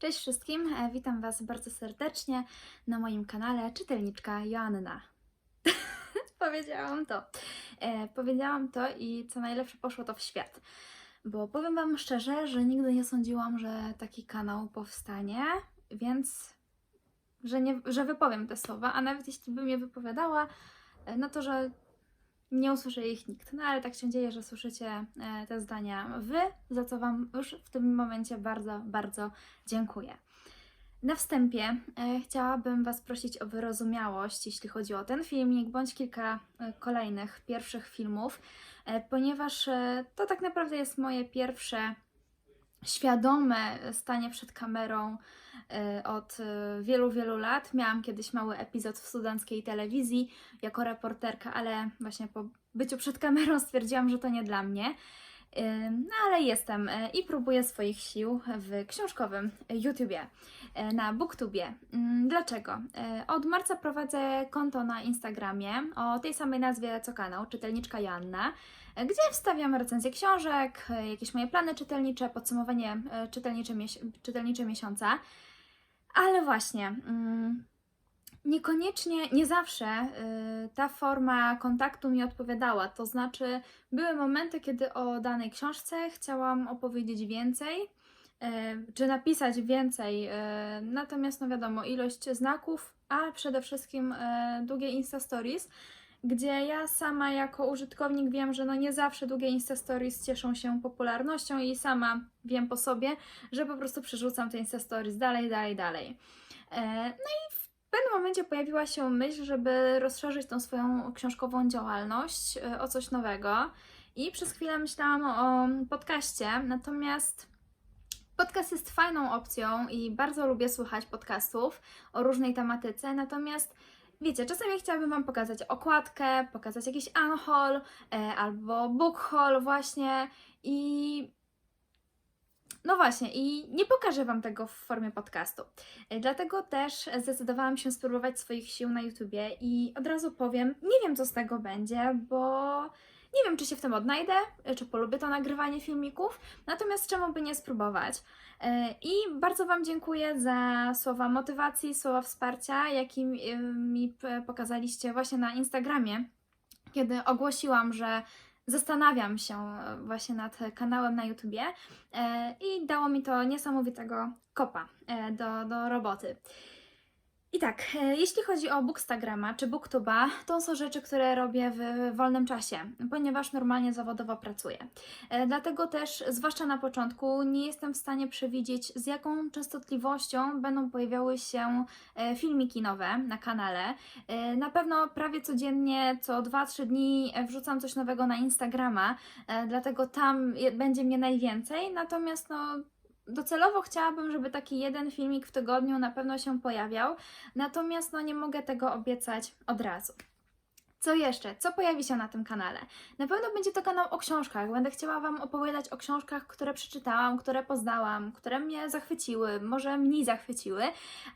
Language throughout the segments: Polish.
Cześć wszystkim, e, witam Was bardzo serdecznie na moim kanale Czytelniczka Joanna. powiedziałam to. E, powiedziałam to i co najlepsze poszło to w świat. Bo powiem Wam szczerze, że nigdy nie sądziłam, że taki kanał powstanie, więc że, nie, że wypowiem te słowa, a nawet jeśli bym je wypowiadała, e, no to że nie usłyszy ich nikt. No ale tak się dzieje, że słyszycie e, te zdania Wy, za co Wam już w tym momencie bardzo, bardzo dziękuję. Na wstępie e, chciałabym Was prosić o wyrozumiałość, jeśli chodzi o ten filmik, bądź kilka e, kolejnych pierwszych filmów, ponieważ to tak naprawdę jest moje pierwsze świadome stanie przed kamerą e, od e, wielu, wielu lat. Miałam kiedyś mały epizod w studenckiej telewizji jako reporterka, ale właśnie po byciu przed kamerą stwierdziłam, że to nie dla mnie. No ale jestem e, i próbuję swoich sił w książkowym YouTubie, e, na Booktubie. Mm, Dlaczego? E, Od marca prowadzę konto na Instagramie o tej samej nazwie co kanał, czytelniczka Joanna, gdzie wstawiam recenzje książek, jakieś moje plany czytelnicze, podsumowanie czytelnicze miesiąca. Ale właśnie, mm, niekoniecznie, nie zawsze y, ta forma kontaktu mi odpowiadała. To znaczy, były momenty, kiedy o danej książce chciałam opowiedzieć więcej, y, czy napisać więcej. y, Natomiast, no wiadomo, ilość znaków, a przede wszystkim y, długie Insta Stories, gdzie ja sama jako użytkownik wiem, że no nie zawsze długie Insta Stories cieszą się popularnością i sama wiem po sobie, że po prostu przerzucam te Insta Stories dalej, dalej, dalej. E, No i w pewnym momencie pojawiła się myśl, żeby rozszerzyć tą swoją książkową działalność e, o coś nowego. I przez chwilę myślałam o podcaście, natomiast podcast jest fajną opcją i bardzo lubię słuchać podcastów o różnej tematyce, natomiast wiecie, czasami chciałabym Wam pokazać okładkę, pokazać jakiś unhaul e, albo book haul właśnie i no właśnie, i nie pokażę Wam tego w formie podcastu. E, Dlatego też zdecydowałam się spróbować swoich sił na YouTubie i od razu powiem, nie wiem co z tego będzie, bo nie wiem czy się w tym odnajdę, e, czy polubię to nagrywanie filmików, natomiast czemu by nie spróbować. E, I bardzo Wam dziękuję za słowa motywacji, słowa wsparcia, jakie mi- pokazaliście właśnie na Instagramie, kiedy ogłosiłam, że zastanawiam się e, właśnie nad kanałem na YouTubie e, i dało mi to niesamowitego kopa e, do, do roboty. I tak, e, jeśli chodzi o Bookstagrama czy Booktuba, to są rzeczy, które robię w wolnym czasie, ponieważ normalnie zawodowo pracuję. E, Dlatego też, zwłaszcza na początku, nie jestem w stanie przewidzieć, z jaką częstotliwością będą pojawiały się e, filmiki nowe na kanale. Na pewno prawie codziennie, co 2-3 dni wrzucam coś nowego na Instagrama, dlatego tam będzie mnie najwięcej. Natomiast no, docelowo chciałabym, żeby taki jeden filmik w tygodniu na pewno się pojawiał, natomiast no, nie mogę tego obiecać od razu. Co jeszcze? Co pojawi się na tym kanale? Na pewno będzie to kanał o książkach. Będę chciała Wam opowiadać o książkach, które przeczytałam, które poznałam, które mnie zachwyciły, może mniej zachwyciły,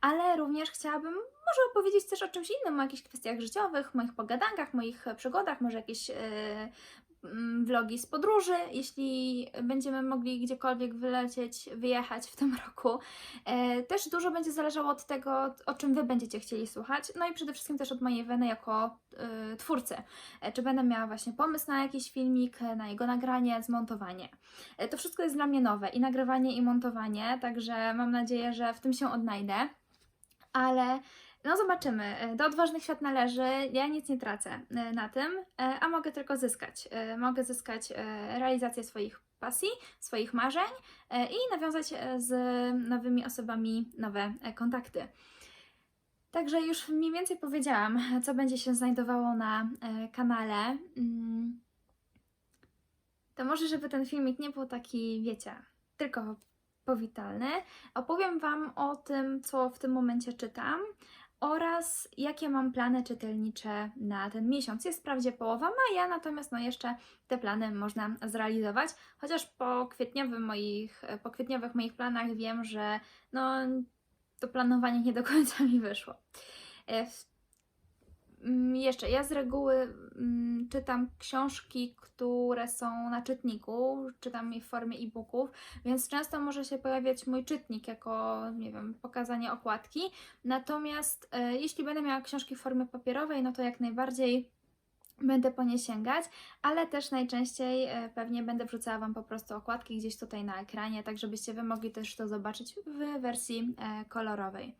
ale również chciałabym może opowiedzieć też o czymś innym, o jakichś kwestiach życiowych, moich pogadankach, moich przygodach, może jakieś mm, vlogi z podróży, jeśli będziemy mogli gdziekolwiek wylecieć, wyjechać w tym roku. E, Też dużo będzie zależało od tego, o czym Wy będziecie chcieli słuchać, no i przede wszystkim też od mojej weny jako y, twórcy. E, Czy będę miała właśnie pomysł na jakiś filmik, e, na jego nagranie, zmontowanie. E, To wszystko jest dla mnie nowe i nagrywanie, i montowanie, także mam nadzieję, że w tym się odnajdę. Ale no zobaczymy. E, Do odważnych świat należy. Ja nic nie tracę e, na tym, e, a mogę tylko zyskać. Mogę zyskać realizację swoich pasji, swoich marzeń i nawiązać z nowymi osobami nowe kontakty. Także już mniej więcej powiedziałam, co będzie się znajdowało na kanale. Mm. To może, żeby ten filmik nie był taki, wiecie, tylko powitalny, opowiem Wam o tym, co w tym momencie czytam oraz jakie mam plany czytelnicze na ten miesiąc. Jest wprawdzie połowa maja, natomiast no jeszcze te plany można zrealizować, chociaż po kwietniowym moich, po kwietniowych moich planach wiem, że no to planowanie nie do końca mi wyszło. E, w- jeszcze, ja z reguły mm, czytam książki, które są na czytniku, czytam je w formie e-booków, więc często może się pojawiać mój czytnik jako, nie wiem, pokazanie okładki. Natomiast e, jeśli będę miała książki w formie papierowej, no to jak najbardziej będę po nie sięgać, ale też najczęściej e, pewnie będę wrzucała Wam po prostu okładki gdzieś tutaj na ekranie, tak żebyście Wy mogli też to zobaczyć w wersji e, kolorowej.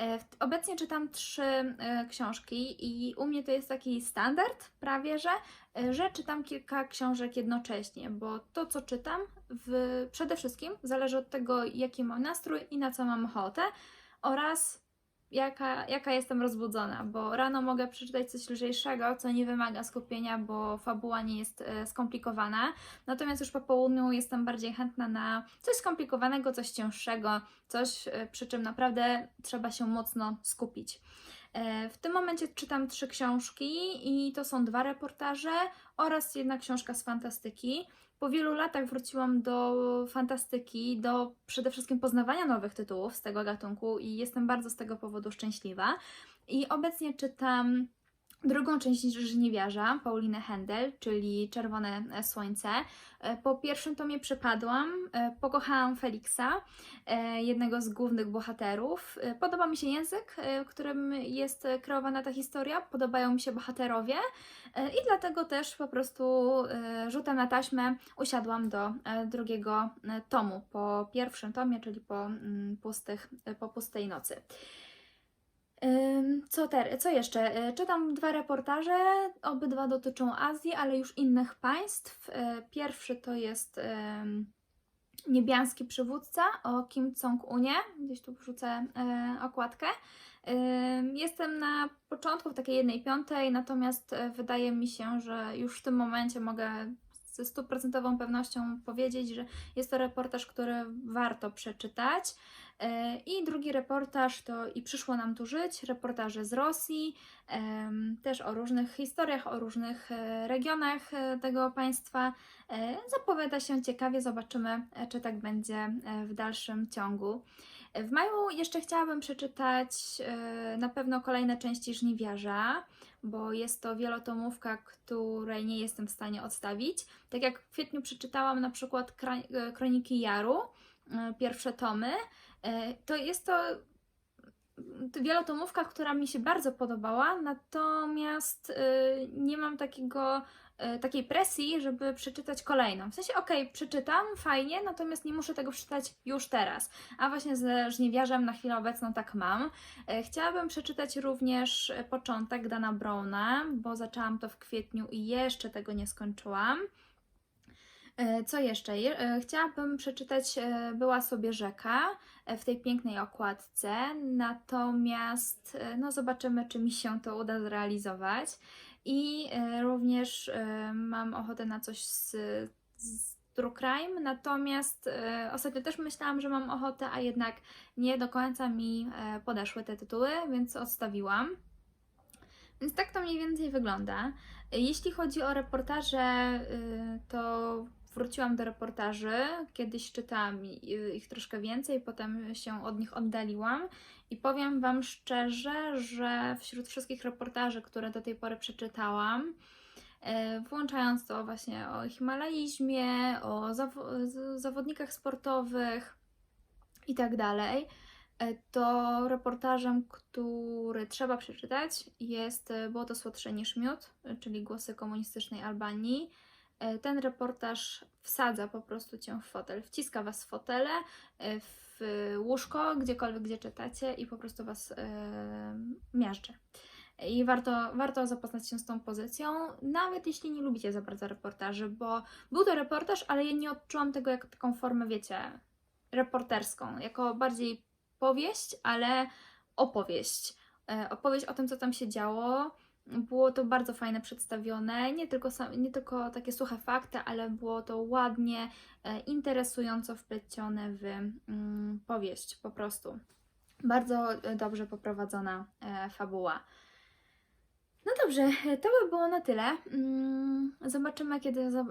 E, Obecnie czytam trzy e, książki i u mnie to jest taki standard prawie, że, e, że czytam kilka książek jednocześnie, bo to co czytam w, przede wszystkim zależy od tego jaki mam nastrój i na co mam ochotę oraz jaka, jaka jestem rozbudzona, bo rano mogę przeczytać coś lżejszego, co nie wymaga skupienia, bo fabuła nie jest e, skomplikowana. Natomiast już po południu jestem bardziej chętna na coś skomplikowanego, coś cięższego, coś e, przy czym naprawdę trzeba się mocno skupić. E, W tym momencie czytam trzy książki i to są dwa reportaże oraz jedna książka z fantastyki. Po wielu latach wróciłam do fantastyki, do przede wszystkim poznawania nowych tytułów z tego gatunku i jestem bardzo z tego powodu szczęśliwa. I obecnie czytam drugą część Żniwiarza, Paulinę Händel, czyli Czerwone Słońce. E, Po pierwszym tomie przepadłam, e, pokochałam Feliksa, e, jednego z głównych bohaterów. E, Podoba mi się język, e, którym jest e, kreowana ta historia, podobają mi się bohaterowie e, i dlatego też po prostu e, rzutem na taśmę usiadłam do e, drugiego e, tomu, po pierwszym tomie, czyli po, mm, pustych, e, po pustej nocy. Co, ter, co jeszcze? E, Czytam dwa reportaże, obydwa dotyczą Azji, ale już innych państw. E, Pierwszy to jest Niebiański przywódca o Kim Jong-unie. Gdzieś tu wrzucę e, okładkę. Jestem na początku w takiej jednej piątej, natomiast wydaje mi się, że już w tym momencie mogę ze stuprocentową pewnością powiedzieć, że jest to reportaż, który warto przeczytać. E, I drugi reportaż to I przyszło nam tu żyć, reportaże z Rosji, też o różnych historiach, o różnych e, regionach e, tego państwa. Zapowiada się ciekawie, zobaczymy, czy tak będzie w dalszym ciągu. W maju jeszcze chciałabym przeczytać na pewno kolejne części Żniwiarza, bo jest to wielotomówka, której nie jestem w stanie odstawić. Tak jak w kwietniu przeczytałam na przykład Kroniki Jaru, pierwsze tomy, To jest to mm, wielotomówka, która mi się bardzo podobała, natomiast y, nie mam takiego, y, takiej presji, żeby przeczytać kolejną. W sensie, okej, przeczytam, fajnie, natomiast nie muszę tego przeczytać już teraz. A właśnie ze Żniwiarzem na chwilę obecną tak mam. E, Chciałabym przeczytać również e, początek Dana Browna, bo zaczęłam to w kwietniu i jeszcze tego nie skończyłam. E, Co jeszcze? Je- e, Chciałabym przeczytać e, Była sobie rzeka w tej pięknej okładce, natomiast no zobaczymy, czy mi się to uda zrealizować. I również mam ochotę na coś z, z True Crime, natomiast ostatnio też myślałam, że mam ochotę, a jednak nie do końca mi podeszły te tytuły, więc odstawiłam. Więc tak to mniej więcej wygląda. Jeśli chodzi o reportaże, y, to wróciłam do reportaży. Kiedyś czytałam ich troszkę więcej, potem się od nich oddaliłam. I powiem Wam szczerze, że wśród wszystkich reportaży, które do tej pory przeczytałam, e, włączając to właśnie o himalaizmie, o zawo- z- zawodnikach sportowych i tak dalej, e, to reportażem, który trzeba przeczytać jest Było to słodsze niż miód, czyli głosy komunistycznej Albanii. E, Ten reportaż wsadza po prostu Cię w fotel, wciska Was w fotele, e, w łóżko, gdziekolwiek, gdzie czytacie i po prostu Was e, miażdży. I warto, warto zapoznać się z tą pozycją, nawet jeśli nie lubicie za bardzo reportaży, bo był to reportaż, ale ja nie odczułam tego jako taką formę, wiecie, reporterską, jako bardziej powieść, ale opowieść. Opowieść o tym, co tam się działo. Było to bardzo fajne przedstawione, nie tylko, nie tylko takie suche fakty, ale było to ładnie, e, interesująco wplecione w mm, powieść po prostu. Bardzo e, dobrze poprowadzona e, fabuła. No dobrze, to by było na tyle. Mm, Zobaczymy, kiedy e,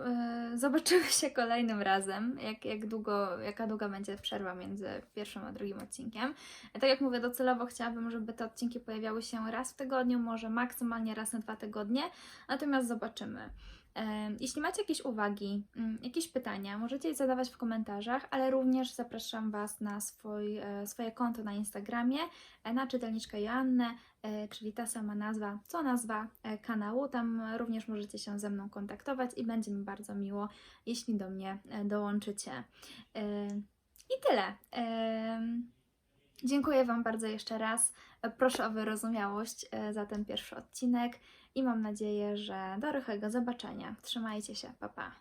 zobaczymy się kolejnym razem, jak, jak długo, jaka długa będzie przerwa między pierwszym a drugim odcinkiem. E, Tak jak mówię, docelowo chciałabym, żeby te odcinki pojawiały się raz w tygodniu, może maksymalnie raz na dwa tygodnie, natomiast zobaczymy. Jeśli macie jakieś uwagi, mm, jakieś pytania, możecie je zadawać w komentarzach, ale również zapraszam Was na swój, e, swoje konto na Instagramie, e, na czytelniczkę Joannę, e, czyli ta sama nazwa, co nazwa kanału. Tam również możecie się ze mną kontaktować i będzie mi bardzo miło, jeśli do mnie dołączycie. I tyle. Dziękuję Wam bardzo jeszcze raz. Proszę o wyrozumiałość za ten pierwszy odcinek i mam nadzieję, że do rychłego zobaczenia. Trzymajcie się, pa pa.